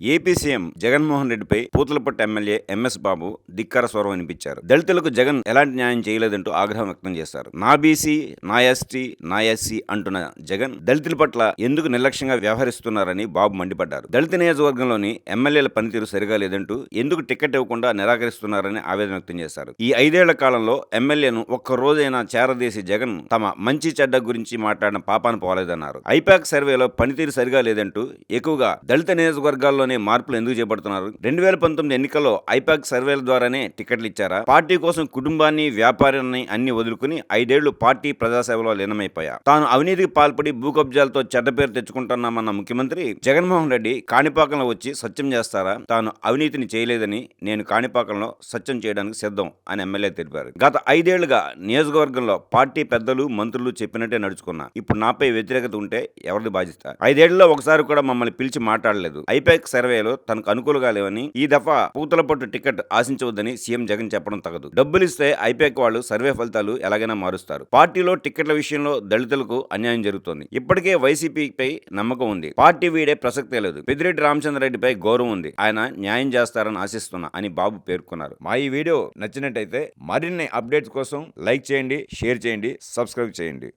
AP CM Jaganmohan రెడ్డిపై Puthalapattu MLA MS Babu ధిక్కార స్వరం వినిపించారు. దళితులకు జగన్ ఎలాంటి న్యాయం చేయలేదంటూ ఆగ్రహం వ్యక్తం చేశారు. నా బీసీ నా ఎస్టీ నా ఎస్సీ అంటున్న జగన్ దళితుల పట్ల ఎందుకు నిర్లక్ష్యంగా వ్యవహరిస్తున్నారని బాబు మండిపడ్డారు. దళిత నియోజకవర్గంలోని ఎమ్మెల్యేల పనితీరు సరిగా లేదంటూ ఎందుకు టికెట్ ఇవ్వకుండా నిరాకరిస్తున్నారని ఆవేదన వ్యక్తం చేశారు. ఈ ఐదేళ్ళ కాలంలో ఎమ్మెల్యేను ఒక్క రోజైనా చేరదీసి జగన్ తమ మంచి చెడ్డ గురించి మాట్లాడిన పాపాను పోలేదన్నారు. ఐపాక్ సర్వేలో పనితీరు సరిగా లేదంటూ ఎక్కువగా దళిత నియోజకవర్గాల్లోనే మార్పులు ఎందుకు చేపడుతున్నారు? రెండు వేల పంతొమ్మిది ఎన్నికల్లో ఐపాక్ సర్వేల ద్వారానే టికెట్లు ఇచ్చారా? పార్టీ కోసం కుటుంబాన్ని వ్యాపారాన్ని అన్ని వదులుకుని ఐదేళ్ళు పార్టీ ప్రజాసేవలో లీనమైపోయా? తాను అవినీతికి పాల్పడి భూ కబ్జాలతో చెడ్డ పేరు తెచ్చుకుంటున్నామన్న ముఖ్యమంత్రి జగన్మోహన్ రెడ్డి కాణిపాకంలో వచ్చి సత్యం చేస్తారా? తాను అవినీతిని చేయలేదని నేను కాణిపాకంలో సత్యం చేయడానికి సిద్ధం అని ఎమ్మెల్యే తెలిపారు. గత ఐదేళ్ళుగా నియోజకవర్గంలో పార్టీ పెద్దలు మంత్రులు చెప్పినట్టే నడుచుకున్నా. ఇప్పుడు నాపై వ్యతిరేకత ఉంటే ఎవరిది బాధ్యత? ఐదేళ్ళలో ఒకసారి కూడా మమ్మల్ని పిలిచి మాట్లాడలేదు. ఐపాక్ సర్వేలో తనకు అనుకూలంగా లేవని ఈ దఫా పూతల పట్టు టికెట్ ఆశించవద్దని సీఎం జగన్ చెప్పడం తగదు. డబ్బులిస్తే ఐపాక్ వాళ్ళు సర్వే ఫలితాలు ఎలాగైనా మారుస్తారు. పార్టీలో టికెట్ల విషయంలో దళితులకు అన్యాయం జరుగుతోంది. ఇప్పటికే వైసీపీపై నమ్మకం ఉంది. పార్టీ వీడే ప్రసక్తే లేదు. పెద్దిరెడ్డి రామచంద్రరెడ్డిపై గౌరవం ఉంది. ఆయన న్యాయం చేస్తారని ఆశిస్తున్నా అని బాబు పేర్కొన్నారు. మా ఈ వీడియో నచ్చినట్టయితే మరిన్ని అప్డేట్స్ కోసం లైక్ చేయండి షేర్ చేయండి సబ్స్క్రైబ్ చేయండి.